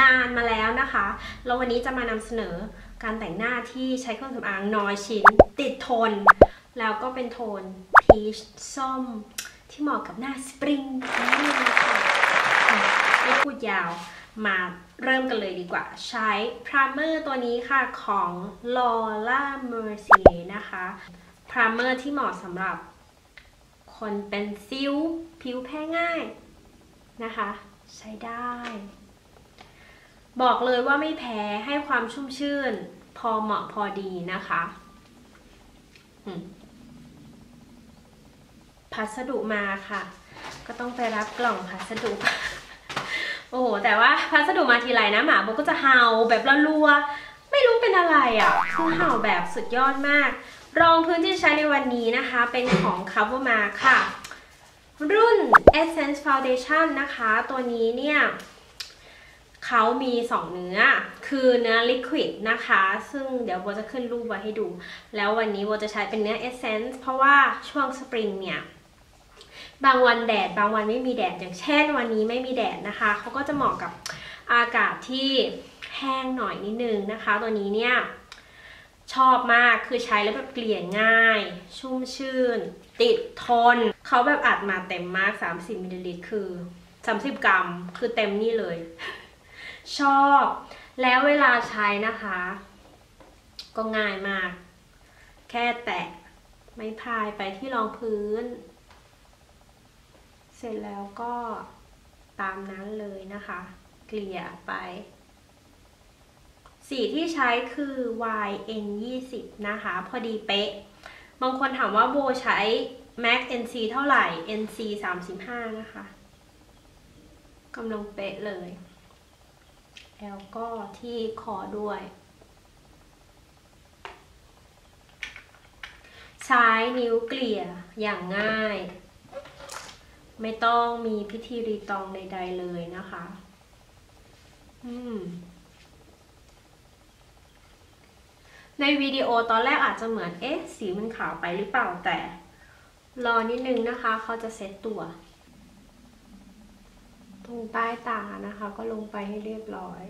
นานมาแล้วนะคะ แล้ววันนี้จะมานำเสนอการแต่งหน้าที่ใช้เครื่องสำอางน้อยชิ้น ติดทน แล้วก็เป็นโทนพีชส้ม ที่เหมาะกับหน้าสปริงนี่นะคะไม่พูดยาวมาเริ่มกันเลยดีกว่า ใช้พรามเมอร์ตัวนี้ค่ะของ Lola Mercier นะคะพรามเมอร์ที่เหมาะสำหรับคนเป็นซิวผิวแพ้ง่ายนะคะ ใช้ได้ บอกเลยว่าไม่แพ้ให้ความชุ่มชื่น พอเหมาะพอดีนะคะพัสดุมาค่ะ ก็ต้องไปรับกล่องพัสดุ โอ้โห แต่ว่าพัสดุมาทีไรนะหมาโบก็จะเห่าแบบรัวๆไม่รู้เป็นอะไรอะคือเห่าแบบสุดยอดมาก รองพื้นที่ใช้ในวันนี้นะคะ เป็นของ Covermark ค่ะ รุ่น Essence Foundation นะคะ ตัวนี้เนี่ย เขามี2เนื้อ คือเนื้อ liquid นะคะ ซึ่งเดี๋ยวโบจะขึ้นรูปไว้ให้ดู แล้ววันนี้โบจะใช้เป็นเนื้อ essence เพราะว่าช่วงสปริงเนี่ย บางวันแดด บางวันไม่มีแดด อย่างเช่นวันนี้ไม่มีแดดนะคะ เขาก็จะเหมาะกับอากาศที่แห้งหน่อยนิดนึงนะคะ ตัวนี้เนี่ยชอบมากคือใช้แล้วแบบเกลี่ยง่าย ชุ่มชื่น ติดทน เขาแบบอัดมาเต็มมาก 30มิลลิลิตรคือ 30 กรัม คือเต็มนี่เลย ชอบ แล้วเวลาใช้นะคะ ก็ง่ายมาก แค่แตะไม่พายไปที่รองพื้น เสร็จแล้วก็ตามนั้นเลยนะคะ เกลี่ยไป สีที่ใช้คือ YN 20นะคะ พอดีเป๊ะ บางคนถามว่าโบใช้ MAC NC เท่าไหร่ NC 35 นะคะกำลังเป๊ะเลย แล้วก็ที่คอด้วย ใช้นิ้วเกลี่ยอย่างง่าย ไม่ต้องมีพิธีรีตองใด ๆ เลยนะคะ อืมในวิดีโอตอนแรกอาจจะเหมือน เอ๊ะ สีมันขาวไปหรือเปล่าแต่ รอนิดนึงนะคะ เขาจะเซตตัว ตรงใต้ตานะคะ ก็ลงไปให้เรียบร้อย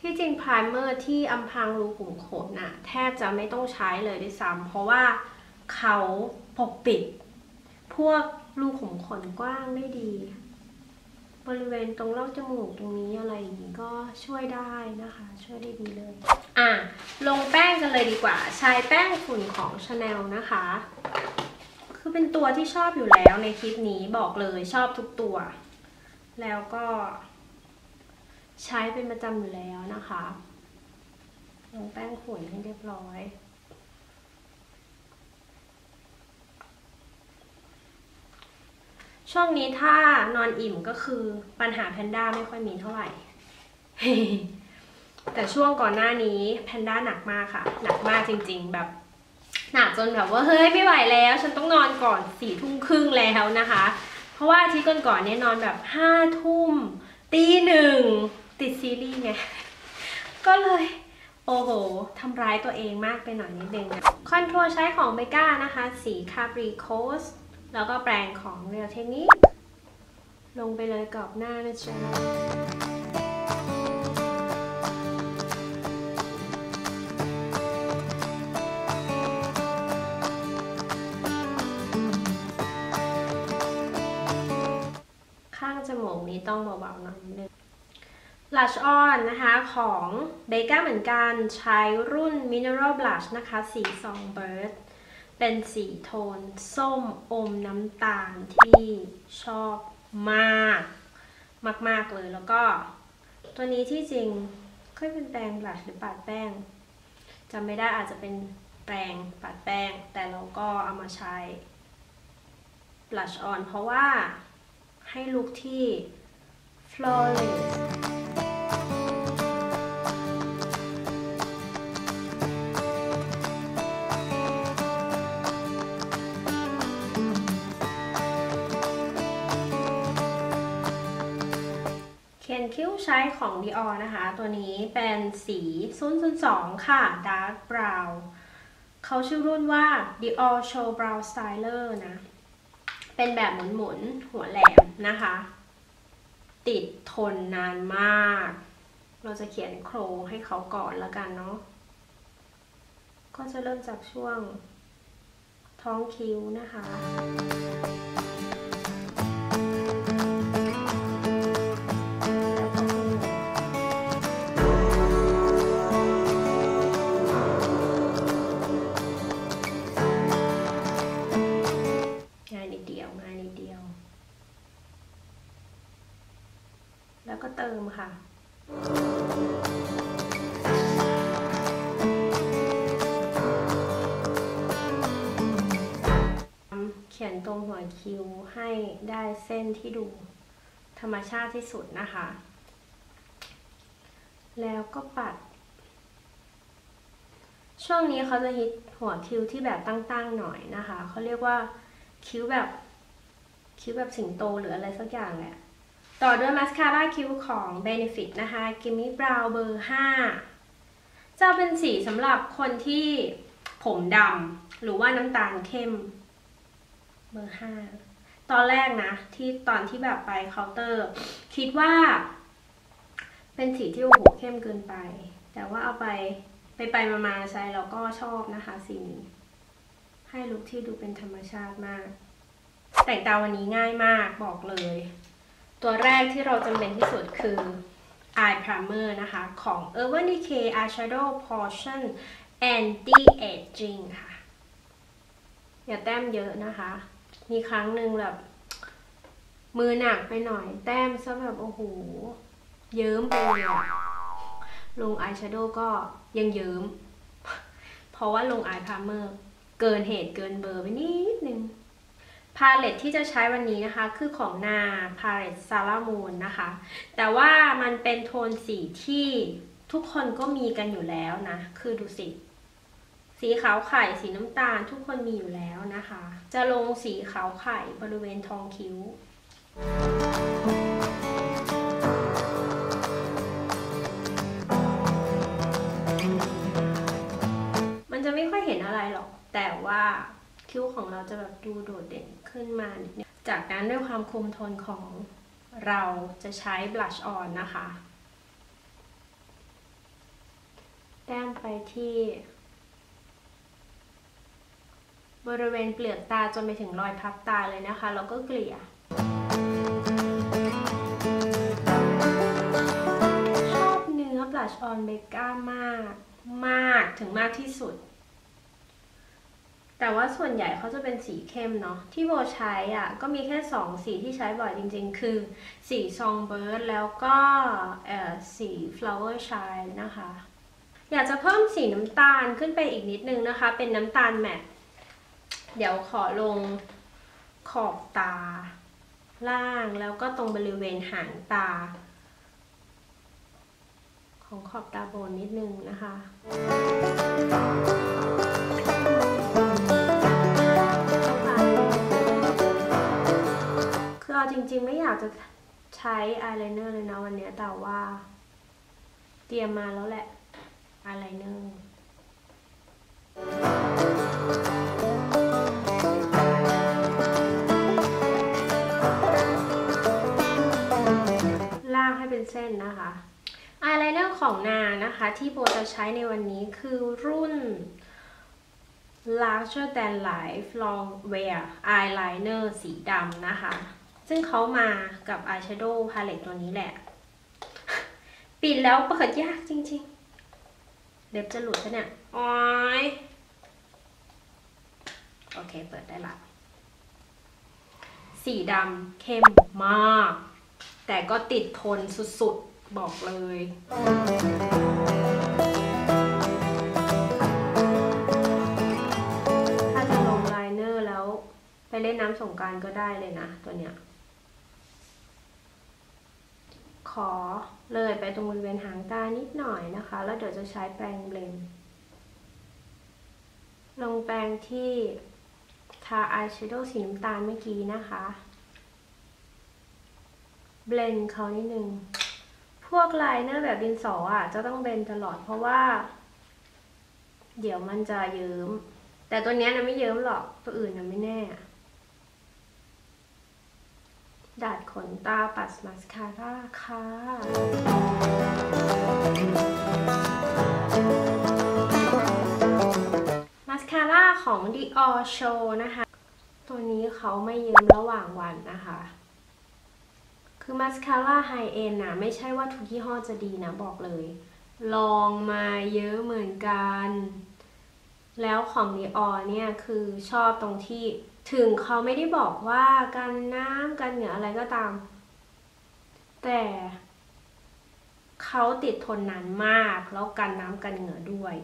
ที่จริงพรายเมอร์ที่อำพรางรูขุมขนน่ะแทบจะไม่ต้องใช้เลยด้วยซ้ำเพราะว่าเขาปกปิด พวกรูขุมขนกว้างได้ดี บริเวณตรงเล่าจมูกตรงนี้อะไรอย่างนี้ก็ช่วยได้นะคะ ช่วยได้ดีเลย อะ ลงแป้งกันเลยดีกว่า ใช้แป้งฝุ่นของ Chanel นะคะ เป็นตัวที่ชอบอยู่แล้วในคลิปนี้บอกเลยชอบทุกตัว แล้วก็ ใช้เป็นประจำอยู่แล้วนะคะลงแป้งฝุ่นให้เรียบร้อย ช่วงนี้ถ้านอนอิ่มก็คือปัญหาแพนด้าไม่ค่อยมีเท่าไหร่ แต่ช่วงก่อนหน้านี้แพนด้าหนักมากค่ะ หนักมากจริง ๆ แบบ หนักจนแบบว่าเฮ้ยไม่ไหวแล้ว ฉันต้องนอนก่อนสี่ทุ่มครึ่งแล้วนะคะ เพราะว่าที่ก่อนๆเนี่ยนอนแบบห้าทุ่มตีหนึ่งติดซีรีส์ไง ก็เลยโอ้โห ทำร้ายตัวเองมากไปหน่อยนิดนึงคอนโทรใช้ของเบก้านะคะ สีคา p รีโคส แล้วก็แปรงของเรียวเทคนิคลงไปเลยกรอบหน้านะจ๊ะ จมูกนี้ต้องเบาๆหน่อยนิดนึง Blush on นะคะของเบก้าเหมือนกันใช้รุ่น Mineral Blush นะคะสี Songbird เป็นสีโทน ส้มอมน้ำตาลที่ชอบมาก มาก ๆ เลยแล้วก็ ตัวนี้ที่จริงเคยเป็นแปรงบลัชหรือปัดแป้งจำไม่ได้อาจจะเป็นแปรงปัดแป้ง แต่เราก็เอามาใช้ blush on เพราะว่า ให้ลุคที่ flawless เขียนคิ้วใช้ของ Dior นะคะ ตัวนี้เป็นสี 002 ค่ะ Dark Brown เขาชื่อรุ่นว่า Dior Show Brow Styler นะ เป็นแบบหมุนๆหัวแหลมนะคะ ติดทนนานมาก เราจะเขียนโครให้เขาก่อนแล้วกันเนาะก็จะเริ่มจากช่วงท้องคิ้วนะคะ ติมค่ะเขียนตรงหัวคิ้วให้ได้เส้นที่ดูธรรมชาติที่สุดนะคะ แล้วก็ปัด ช่วงนี้เขาจะฮิตหัวคิ้วที่แบบตั้งๆหน่อยนะคะ เขาเรียกว่าคิ้วแบบคิ้วแบบสิงโตหรืออะไรสักอย่างแหละ ต่อด้วยมาสคาร่าคิ้วของ Benefit นะคะ Gimme Brow เบอร์ 5 จะเป็นสีสำหรับคนที่ผมดำหรือว่าน้ำตาลเข้ม เบอร์ 5 ตอนแรกนะ ที่ตอนที่แบบไปเคาน์เตอร์ คิดว่า เป็นสีที่โอ้โหเข้มเกินไป แต่ว่าเอาไปไปไปมามาใช้แล้วก็ชอบนะคะสีนี้ ให้ลุคที่ดูเป็นธรรมชาติมาก แต่งตาวันนี้ง่ายมากบอกเลย ตัวแรกที่เราจำเป็นที่สุดคือ Eye Primer นะคะ ของ Urban Decay Eyeshadow Portion Anti Aging ค่ะ อย่าแต้มเยอะนะคะ มีครั้งหนึ่งแบบ มือหนักไปหน่อย แต้มซะแบบโอ้โห เยิ้มไปเลยลงอายแชโดว์ก็ยังเยิ้ม เพราะว่าลงอายพาร์เมอร์ เกินเหตุเกินเบอร์ไปนิดนึง พาเลตที่จะใช้วันนี้นะคะ คือของนาพาเลตซาลามูนนะคะ แต่ว่ามันเป็นโทนสีที่ทุกคนก็มีกันอยู่แล้วนะ คือดูสิ สีขาวไข่สีน้ำตาล ทุกคนมีอยู่แล้วนะคะ จะลงสีขาวไข่บริเวณทองคิ้วมันจะไม่ค่อยเห็นอะไรหรอก แต่ว่า คิ้วของเราจะแบบดูโดดเด่นขึ้นมานิดนึงจากนั้นด้วยความคุมโทนของเราจะใช้บลัชออนนะคะ แต้มไปที่ บริเวณเปลือกตาจนไปถึงรอยพับตาเลยนะคะ แล้วก็เกลี่ยชอบเนื้อบลัชออนเบก้ามาก มากถึงมากที่สุด แต่ว่าส่วนใหญ่เขาจะเป็นสีเข้มเนาะที่โบใช้อะก็มีแค่สองสีที่ใช้บ่อยจริง ๆ คือสีซองเบิร์ดแล้วก็เอ่อสี flower shine นะคะ อยากจะเพิ่มสีน้ำตาลขึ้นไปอีกนิดนึงนะคะ เป็นน้ำตาลแมทเดี๋ยวขอลงขอบตา ล่างแล้วก็ตรงบริเวณหางตา ของขอบตาบนนิดนึงนะคะ จริงๆไม่อยากจะใช้อายไลเนอร์เลยนะวันนี้แต่ว่า เตรียมมาแล้วแหละอายไลเนอร์ลากให้เป็นเส้นนะคะอายไลเนอร์ของนานะคะที่โบจะใช้ในวันนี้คือรุ่น larger than life long wear eyeliner สีดำนะคะ ซึ่งเขามากับ eyeshadow palette ตัวนี้แหละ ปิดแล้วเปิดยากจริงๆ เล็บจะหลุดปะเนี่ยโอ้ยโอเค เปิดได้ละ สีดำเข้มมาก แต่ก็ติดทนสุดๆ บอกเลยถ้าจะลงไลเนอร์แล้วไปเล่นน้ำสงการก็ได้เลยนะ ตัวเนี้ย ขอเลยไปตรงบริเวณหางตานิดหน่อยนะคะ แล้วเดี๋ยวจะใช้แปรงเบลนด์ลงแปรงที่ทาอายแชโดว์สีน้ำตาลเมื่อกี้นะคะ เบลนเขานิดนึง พวกไลเนอร์แบบดินสออะจะต้องเบลนตลอดเพราะว่า เดี๋ยวมันจะเยิ้ม แต่ตัวนี้นะไม่เยิ้มหรอก ตัวอื่นนะไม่แน่ ดัดข นตาปัดมาสคาร่าค่ะ มาสคาร่าของ Dior Show นะคะ ตัวนี้เขาไม่ยิ้มระหว่างวันนะคะ คือมาสคาร่าไฮเอ็นนะไม่ใช่ว่าทุกยี่ห้อจะดีนะบอกเลย ลองมาเยอะเหมือนกัน แล้วของ Dior เนี่ยคือชอบตรงที่ ถึงเขาไม่ได้บอกว่ากันน้ำกันเหงื่ออะไรก็ตาม แต่เขาติดทนนานมาก แล้วกันน้ำกันเหงื่อด้วย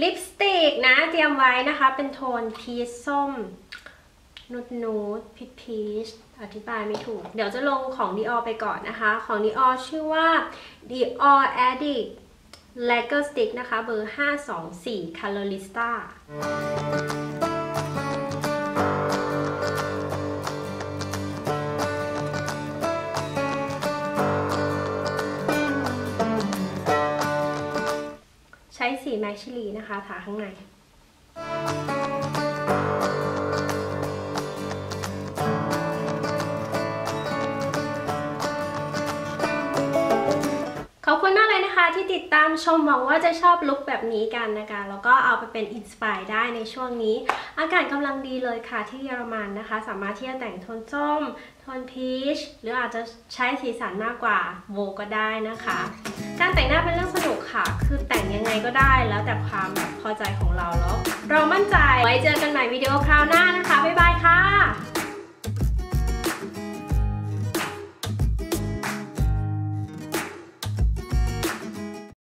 ลิปสติกนะเตรียมไว้นะคะ เป็นโทนพีชส้มนูดนูดพีชพีชอธิบายไม่ถูก เดี๋ยวจะลงของ Dior ไปก่อนนะคะ ของ Dior ชื่อว่า Dior Addict Lacquer Stick นะคะ เบอร์ 524 Colorista ช้สีแมชชิลีนะคะทาข้างใน ที่ติดตามชมหวังว่าจะชอบลุคแบบนี้กันนะคะ แล้วก็เอาไปเป็นอินสปายได้ในช่วงนี้ อากาศกำลังดีเลยค่ะที่เยอรมันนะคะ สามารถที่จะแต่งโทนส้ม โทนพีช หรืออาจจะใช้สีสันมากกว่าโวก็ได้นะคะ การแต่งหน้าเป็นเรื่องสนุกค่ะ คือแต่งยังไงก็ได้แล้วแต่ความแบบพอใจของเราแล้ว เรามั่นใจไว้เจอกันใหม่วิดีโอคราวหน้านะคะ บ๊ายบายค่ะ